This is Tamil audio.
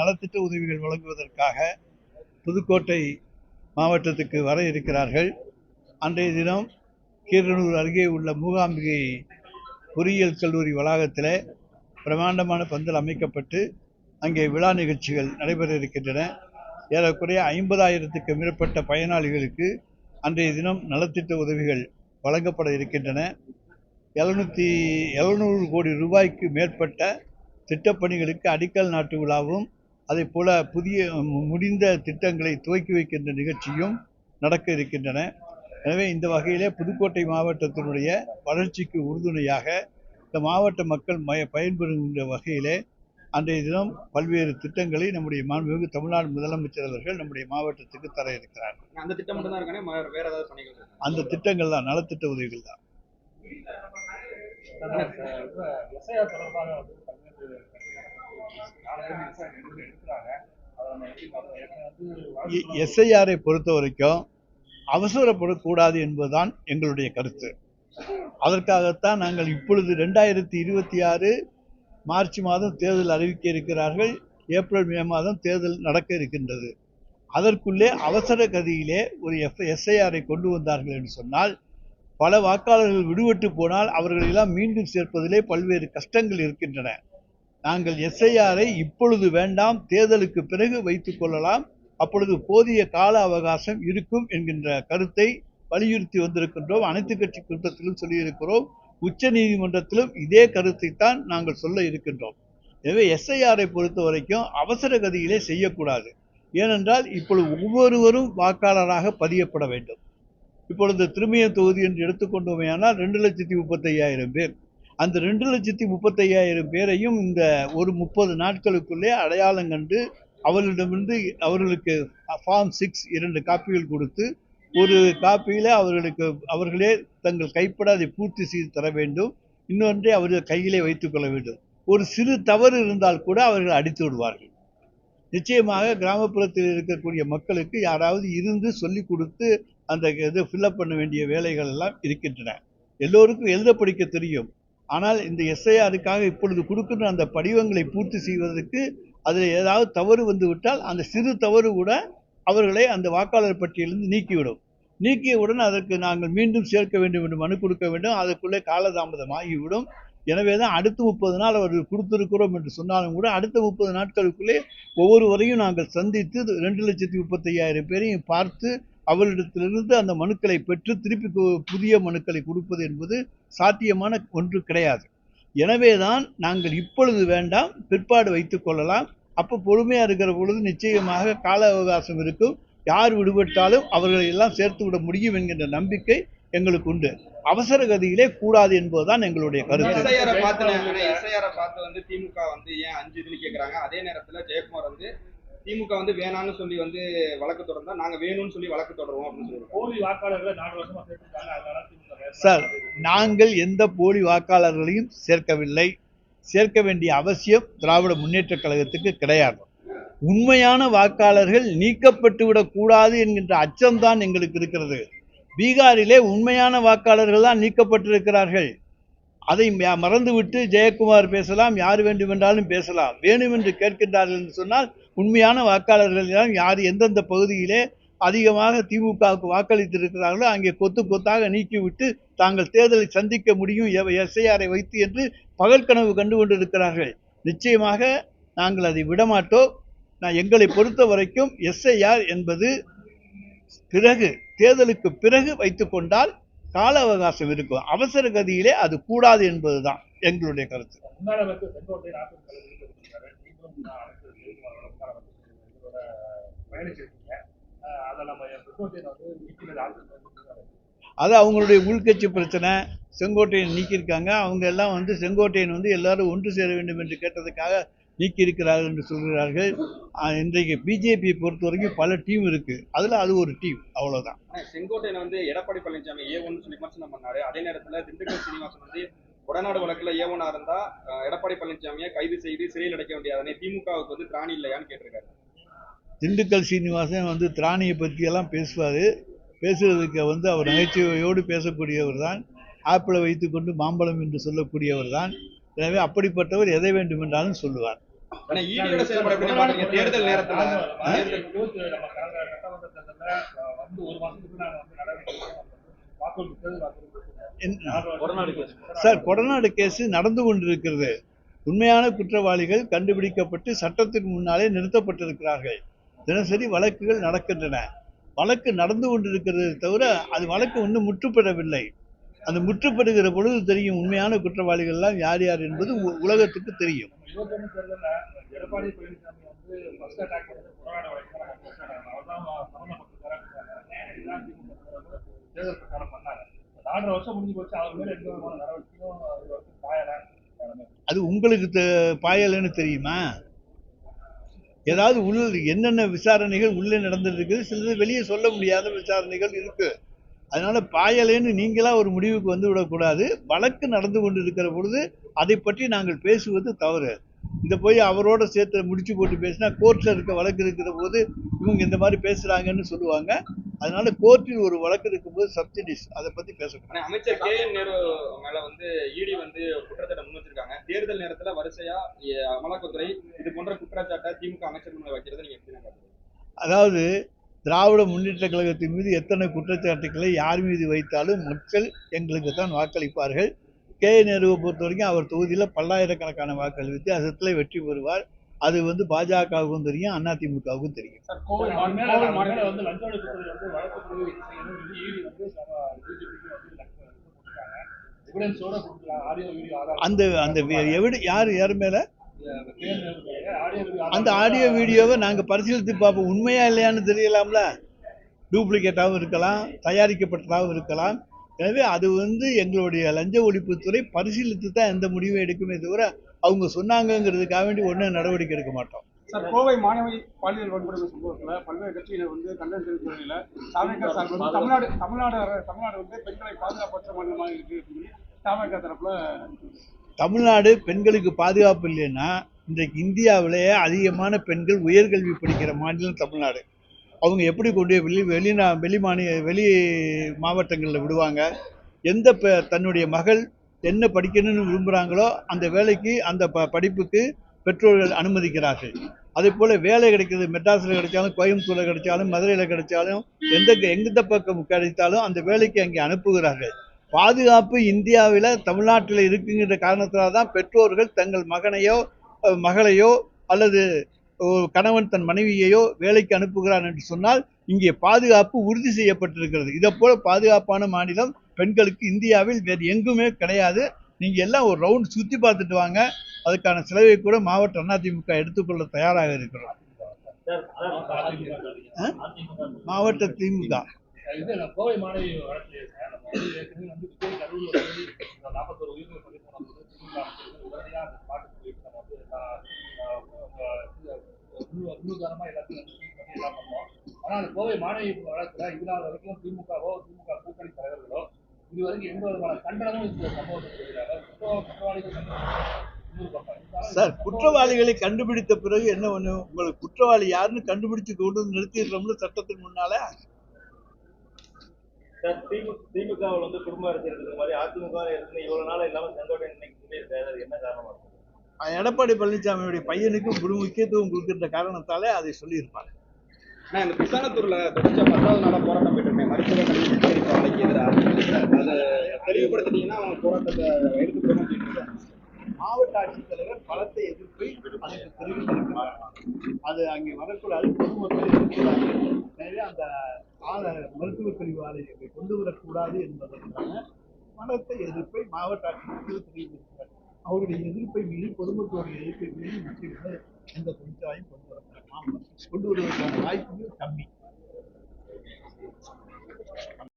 நலத்திட்ட உதவிகள் வழங்குவதற்காக புதுக்கோட்டை மாவட்டத்துக்கு வர இருக்கிறார்கள். அன்றைய தினம் கீரனூர் அருகே உள்ள மூகாம்பிகை பொறியியல் கல்லூரி வளாகத்தில் பிரமாண்டமான பந்தல் அமைக்கப்பட்டு அங்கே விழா நிகழ்ச்சிகள் நடைபெற இருக்கின்றன. ஏறக்குறைய ஐம்பதாயிரத்துக்கு மேற்பட்ட பயனாளிகளுக்கு அன்றைய தினம் நலத்திட்ட உதவிகள் வழங்கப்பட இருக்கின்றன. எழுநூற்றி எழுநூறு கோடி ரூபாய்க்கு மேற்பட்ட திட்டப்பணிகளுக்கு அடிக்கல் நாட்டு விழாவும் அதே போல புதிய முடிந்த திட்டங்களை துவக்கி வைக்கின்ற நிகழ்ச்சியும் நடக்க இருக்கின்றன. எனவே இந்த வகையிலே புதுக்கோட்டை மாவட்டத்தினுடைய வளர்ச்சிக்கு உறுதுணையாக இந்த மாவட்ட மக்கள் மய பயன்பெறுகின்ற வகையிலே அன்றைய தினம் பல்வேறு திட்டங்களை நம்முடைய மாண்புமிகு தமிழ்நாடு முதலமைச்சர் அவர்கள் நம்முடைய மாவட்டத்துக்கு தர இருக்கிறார். அந்த திட்டம் மட்டும் தான் இருக்கானே? ம- வேற ஏதாவது பணிகள்? அந்த திட்டங்கள் தான் நலத்திட்ட உதவிகள் தான். எஸ்ஐஆரை பொறுத்த வரைக்கும் அவசரப்படக்கூடாது என்பதுதான் எங்களுடைய கருத்து. அதற்காகத்தான் நாங்கள் இப்பொழுது ரெண்டாயிரத்தி இருபத்தி ஆறு மார்ச் மாதம் தேர்தல் அறிவிக்க இருக்கிறார்கள். ஏப்ரல் மே மாதம் தேர்தல் நடக்க இருக்கின்றது. அதற்குள்ளே அவசர கதியிலே ஒரு எஃப் எஸ்ஐஆரை கொண்டு வந்தார்கள் என்று சொன்னால் பல வாக்காளர்கள் விடுபட்டு போனால் அவர்களெல்லாம் மீண்டும் சேர்ப்பதிலே பல்வேறு கஷ்டங்கள் இருக்கின்றன. நாங்கள் எஸ்ஐஆரை இப்பொழுது வேண்டாம் தேர்தலுக்கு பிறகு வைத்துக் கொள்ளலாம். அப்பொழுது போதிய கால அவகாசம் இருக்கும் என்கின்ற கருத்தை வலியுறுத்தி வந்திருக்கின்றோம். அனைத்து கட்சி கூட்டத்திலும் சொல்லியிருக்கிறோம். உச்ச நீதிமன்றத்திலும் இதே கருத்தை தான் நாங்கள் சொல்ல இருக்கின்றோம். எனவே எஸ்ஐஆரை பொறுத்த வரைக்கும் அவசர கதியிலே செய்யக்கூடாது. ஏனென்றால் இப்பொழுது ஒவ்வொருவரும் வாக்காளராக பதியப்பட வேண்டும். இப்பொழுது திருமய தொகுதி என்று எடுத்துக்கொண்டோமேயானால் ரெண்டு லட்சத்தி முப்பத்தையாயிரம் பேர். அந்த ரெண்டு லட்சத்தி முப்பத்தையாயிரம் பேரையும் இந்த ஒரு முப்பது நாட்களுக்குள்ளே அடையாளம் கண்டு அவர்களிடமிருந்து அவர்களுக்கு ஃபார்ம் சிக்ஸ் இரண்டு காப்பிகள் கொடுத்து ஒரு காப்பியில் அவர்களுக்கு அவர்களே தங்கள் கைப்பட அதை பூர்த்தி செய்து தர வேண்டும். இன்னொன்றை அவர்கள் கையிலே வைத்துக்கொள்ள வேண்டும். ஒரு சிறு தவறு இருந்தால் கூட அவர்கள் அடித்து விடுவார்கள். நிச்சயமாக கிராமப்புறத்தில் இருக்கக்கூடிய மக்களுக்கு யாராவது இருந்து சொல்லி கொடுத்து அந்த இது ஃபில்லப் பண்ண வேண்டிய வேலைகள் எல்லாம் இருக்கின்றன. எல்லோருக்கும் எழுத படிக்க தெரியும். ஆனால் இந்த எஸ்ஐஆருக்காக இப்பொழுது கொடுக்கின்ற அந்த படிவங்களை பூர்த்தி செய்வதற்கு அதில் ஏதாவது தவறு வந்துவிட்டால் அந்த சிறு தவறு கூட அவர்களை அந்த வாக்காளர் பட்டியலிருந்து நீக்கிவிடும். நீக்கியவுடன் அதற்கு நாங்கள் மீண்டும் சேர்க்க வேண்டும் என்று மனு கொடுக்க வேண்டும். அதற்குள்ளே காலதாமதம் ஆகிவிடும். எனவே தான் அடுத்த முப்பது நாள் அவர்கள் கொடுத்திருக்கிறோம் என்று சொன்னாலும் கூட அடுத்த முப்பது நாட்களுக்குள்ளே ஒவ்வொருவரையும் நாங்கள் சந்தித்து ரெண்டு லட்சத்தி முப்பத்தையாயிரம் பேரையும் பார்த்து அவரிடத்திலிருந்து அந்த மனுக்களை பெற்று திருப்பி புதிய மனுக்களை கொடுப்பது என்பது சாத்தியமான ஒன்று கிடையாது. எனவே தான் நாங்கள் இப்பொழுது வேண்டாம் பிற்பாடு வைத்துக் கொள்ளலாம். அப்போ பொறுமையாக இருக்கிற பொழுது நிச்சயமாக கால அவகாசம் இருக்கும். யார் விடுபட்டாலும் அவர்களை எல்லாம் சேர்த்து விட முடியும் என்கின்ற நம்பிக்கை எங்களுக்கு உண்டு. அவசர கதியிலே கூடாது என்பதுதான் எங்களுடைய கருத்து. பார்த்து வந்து திமுக வந்து ஏன் அஞ்சு இதுன்னு அதே நேரத்தில் ஜெயக்குமார் வந்து திமுக வந்து வேணாம்னு சொல்லி வந்து வழக்கு தொடர்ந்தா நாங்க வேணும்னு சொல்லி வழக்கு தொடருவோம் அப்படின்னு போலி வாக்காளர்களை நாலு வருஷமா சேர்த்துருக்காங்க சார் நாங்கள் எந்த போலி வாக்காளர்களையும் சேர்க்கவில்லை. சேர்க்க வேண்டிய அவசியம் திராவிட முன்னேற்றக் கழகத்துக்கு கிடையாது. உண்மையான வாக்காளர்கள் நீக்கப்பட்டு விடக்கூடாது என்கின்ற அச்சம்தான் எங்களுக்கு இருக்கிறது. பீகாரிலே உண்மையான வாக்காளர்கள் தான் நீக்கப்பட்டிருக்கிறார்கள். அதை மறந்துவிட்டு ஜெயக்குமார் பேசலாம் யார் வேண்டுமென்றாலும் பேசலாம். வேணும் என்று கேட்கின்றார்கள் என்று சொன்னால் உண்மையான வாக்காளர்கள் எல்லாம் யார் எந்தெந்த பகுதியிலே அதிகமாக திமுகவுக்கு வாக்களித்திருக்கிறார்களோ அங்கே கொத்து கொத்தாக நீக்கிவிட்டு தாங்கள் தேர்தலை சந்திக்க முடியும் எஸ்ஐஆரை வைத்து என்று பகல் கனவு கண்டு கொண்டிருக்கிறார்கள். நிச்சயமாக நாங்கள் அதை விடமாட்டோம். நான் எங்களை பொறுத்த வரைக்கும் எஸ்ஐஆர் என்பது பிறகு தேர்தலுக்கு பிறகு வைத்துக்கொண்டால் கால அவகாசம் இருக்கும். அவசர கதியிலே அது கூடாது என்பதுதான் எங்களுடைய கருத்து. அது அவங்களுடைய உள்கட்சி பிரச்சனை. செங்கோட்டையன் நீக்கியிருக்காங்க. அவங்க எல்லாம் வந்து செங்கோட்டையன் வந்து எல்லாரும் ஒன்று சேர வேண்டும் என்று கேட்டதுக்காக நீக்கியிருக்கிறார்கள் என்று சொல்கிறார்கள். இன்றைக்கு பிஜேபியை பொறுத்த வரைக்கும் பல டீம் இருக்கு. அதில் அது ஒரு டீம். அவ்வளவுதான். செங்கோட்டையன் வந்து எடப்பாடி பழனிசாமி ஏ ஒன்று சொல்லி விமர்சனம் பண்ணாரு. அதே நேரத்தில் திண்டுக்கல் சீனிவாசன் வந்து கொடநாடு வழக்குல ஏ ஒன்னா இருந்தா எடப்பாடி பழனிசாமியை கைது செய்து சிறையில் அடைக்க வேண்டியதானே திமுகவுக்கு வந்து திராணி இல்லையான்னு கேட்டிருக்காரு. திண்டுக்கல் சீனிவாசன் வந்து திராணியை பற்றியெல்லாம் பேசுவார். பேசுறதுக்கு வந்து அவர் நகைச்சுவையோடு பேசக்கூடியவர் தான் ஆப்பிளை வைத்துக்கொண்டு மாம்பழம் என்று சொல்லக்கூடியவர் தான் எனவே அப்படிப்பட்டவர் எதை சொல்லுவார். ஈடியோட செயல்பாடு எப்படி பாக்குறீங்க தேர்தல் நேரத்துல சார் கொடநாடு கேஸ் நடந்து கொண்டிருக்கிறது. உண்மையான குற்றவாளிகள் கண்டுபிடிக்கப்பட்டு சட்டத்தின் முன்னாலே நிறுத்தப்பட்டிருக்கிறார்கள். தினசரி வழக்குகள் நடக்கின்றன. வழக்கு நடந்து கொண்டிருக்கிறது தவிர அது வழக்கு இன்னும் முற்றுப்பெறவில்லை அந்த முற்றுப்பெறுகிற பொழுது தெரியும் உண்மையான குற்றவாளிகள் எல்லாம் யார் யார் என்பது உ- உலகத்துக்கு தெரியும். தேர்தல் நாலரை வருஷம் முடிஞ்சு போச்சு. அவர் மேல எந்த விதமான நடவடிக்கையும் பாயல. அது உங்களுக்கு தெ- பாயலைன்னு தெரியுமா? ஏதாவது உள்ள என்னென்ன விசாரணைகள் உள்ளே நடந்துருக்குது சிலது வெளியே சொல்ல முடியாத விசாரணைகள் இருக்கு. அதனால பாயலேன்னு நீங்களா ஒரு முடிவுக்கு வந்து விடக்கூடாது வழக்கு நடந்து கொண்டு இருக்கிற பொழுது அதை பற்றி நாங்கள் பேசுவது தவறு. இதை போய் அவரோட சேர்த்து முடிச்சு போட்டு பேசினா கோர்ட்ல இருக்க வழக்கு இருக்கிற போது இவங்க இந்த மாதிரி பேசுறாங்கன்னு சொல்லுவாங்க. அதனால கோர்ட்டில் ஒரு வழக்கு இருக்கும்போது சப்சிடிஸ் அதை பத்தி பேசக்கூடாது. அமைச்சர் கே. என் நேரு மேல வந்து ஈடி வந்து குற்றச்சாட்டை முன் வச்சிருக்காங்க. தேர்தல் நேரத்துல வரிசையா அமலாக்கத்துறை இது போன்ற குற்றச்சாட்டை திமுக அமைச்சர் மேல வைக்கிறது நீங்க எப்படி அதாவது திராவிட முன்னேற்ற கழகத்தின் மீது எத்தனை குற்றச்சாட்டுக்களை யார் மீது வைத்தாலும் மக்கள் எங்களுக்கு தான் வாக்களிப்பார்கள். கே. நேருவை பொறுத்த வரைக்கும் அவர் தொகுதியில் பல்லாயிரக்கணக்கான வாக்கள் வித்தியாசத்தில் வெற்றி பெறுவார். அது வந்து பாஜகவுக்கும் தெரியும் அதிமுகவுக்கும் தெரியும். அந்த அந்த எவிட யார் யார் மேலே? அந்த ஆடியோ வீடியோவை நாங்கள் பரிசீலித்து பார்ப்போம். உண்மையா இல்லையான்னு தெரியலாம்ல? டூப்ளிகேட்டாகவும் இருக்கலாம் தயாரிக்கப்பட்டதாகவும் இருக்கலாம். எனவே அது வந்து எங்களுடைய லஞ்ச ஒழிப்புத்துறை பரிசீலித்து தான் எந்த முடிவும் எடுக்குமே தவிர அவங்க சொன்னாங்கங்கிறதுக்காக வேண்டி ஒன்றும் நடவடிக்கை எடுக்க மாட்டோம். சார் கோவை மாணவி பாலியல் வன்கொடுமை சம்பவத்துல பல்வேறு கட்சியினர் வந்து கண்டனம் தெரிவித்த நிலையில சார்பில் வந்து தமிழ்நாடு தமிழ்நாடு தமிழ்நாடு வந்து பெண்களை பாதுகாப்பற்ற மாநிலமாக இருக்கு அப்படின்னு சொல்லி தரப்புல தமிழ்நாடு பெண்களுக்கு பாதுகாப்பு இல்லைன்னா இன்றைக்கு இந்தியாவிலேயே அதிகமான பெண்கள் உயர்கல்வி படிக்கிற மாநிலம் தமிழ்நாடு. அவங்க எப்படி கொண்டு வெளி வெளிநா வெளி மாநில வெளி மாவட்டங்களில் விடுவாங்க? எந்த தன்னுடைய மகள் என்ன படிக்கணும்னு விரும்புகிறாங்களோ அந்த வேலைக்கு அந்த ப படிப்புக்கு பெற்றோர்கள் அனுமதிக்கிறார்கள். அதே போல் வேலை கிடைக்கிறது மெட்ராஸில் கிடைச்சாலும் கோயம்புத்தூரில் கிடைச்சாலும் மதுரையில் கிடைச்சாலும் எந்த எந்த பக்கம் கிடைத்தாலும் அந்த வேலைக்கு அங்கே அனுப்புகிறார்கள். பாதுகாப்பு இந்தியாவில் தமிழ்நாட்டில் இருக்குங்கிற காரணத்தினால தான் பெற்றோர்கள் தங்கள் மகனையோ மகளையோ அல்லது கணவன் தன் மனைவியையோ வேலைக்கு அனுப்புகிறான் என்று சொன்னால் இங்கே பாதுகாப்பு உறுதி செய்யப்பட்டிருக்கிறது. இதை போல பாதுகாப்பான மாநிலம் பெண்களுக்கு இந்தியாவில் வேறு எங்குமே கிடையாது. நீங்கள் எல்லாம் ஒரு ரவுண்ட் சுற்றி பார்த்துட்டு வாங்க. அதுக்கான செலவை கூட மாவட்ட அதிமுக எடுத்துக்கொள்ள தயாராக இருக்கிறோம் மாவட்ட திமுக. கோவை மாணவி உயிர்கள் பள்ளி போன போது திமுக உடனடியாக போயிட்டு நம்ம வந்து பண்ணோம் ஆனா அந்த கோவை மாணவி வழக்குல இதனால் வரைக்கும் திமுகவோ திமுக கூட்டணி தலைவர்களோ இது வரைக்கும் எந்த விதமான கண்டனமும் இந்த சம்பவத்துக்கு குற்றவாளிகள் சார் குற்றவாளிகளை கண்டுபிடித்த பிறகு என்ன ஒண்ணு? உங்களுக்கு குற்றவாளி யாருன்னு கண்டுபிடிச்சு கொண்டு வந்து நிறுத்திடுறோம்ல சட்டத்தின் முன்னால? சார் திமுக திமுகவில் வந்து குடும்ப அரசியல் இருக்கிற மாதிரி அதிமுக இருந்து இவ்வளவு நாள் இல்லாம செங்கோட்டையன் இன்னைக்கு என்ன காரணமா? இருக்கும் எடப்பாடி பழனிசாமியுடைய பையனுக்கு ஒரு முக்கியத்துவம் கொடுக்கின்ற காரணத்தாலே அதை சொல்லியிருப்பாங்க ஆனா இந்த பிசானத்தூர்ல தொடர்ச்சியா பத்தாவது நாளா போராட்டம் போயிட்டு இருக்கேன் மருத்துவ கல்வி சுத்திகரிப்பு ஆலைக்கு எதிராக அதை தெளிவுபடுத்திட்டீங்கன்னா அவங்க போராட்டத்தை எடுத்து போகணும் அப்படின்னு மாவட்ட ஆட்சித்தலைவர் பலத்தை எதிர்ப்பை அதற்கு தெரிவித்திருக்கிறார் அது அங்கே வரக்கூடாது பொதுமக்கள் எதிர்க்கிறார்கள் எனவே அந்த ஆல மருத்துவ கல்வி ஆலயத்தை கொண்டு வரக்கூடாது என்பதற்கான பலத்தை எதிர்ப்பை மாவட்ட ஆட்சித்தலைவர் தெரிவித்திருக்கிறார். அவருடைய எதிர்ப்பை மீறி பொதுமக்களுடைய எதிர்ப்பை மீறி முக்கியமாக எந்த தொழிற்சாலையும் கொண்டு வரப்படாமல் கொண்டு வருவதற்கான வாய்ப்புகள் கம்மி.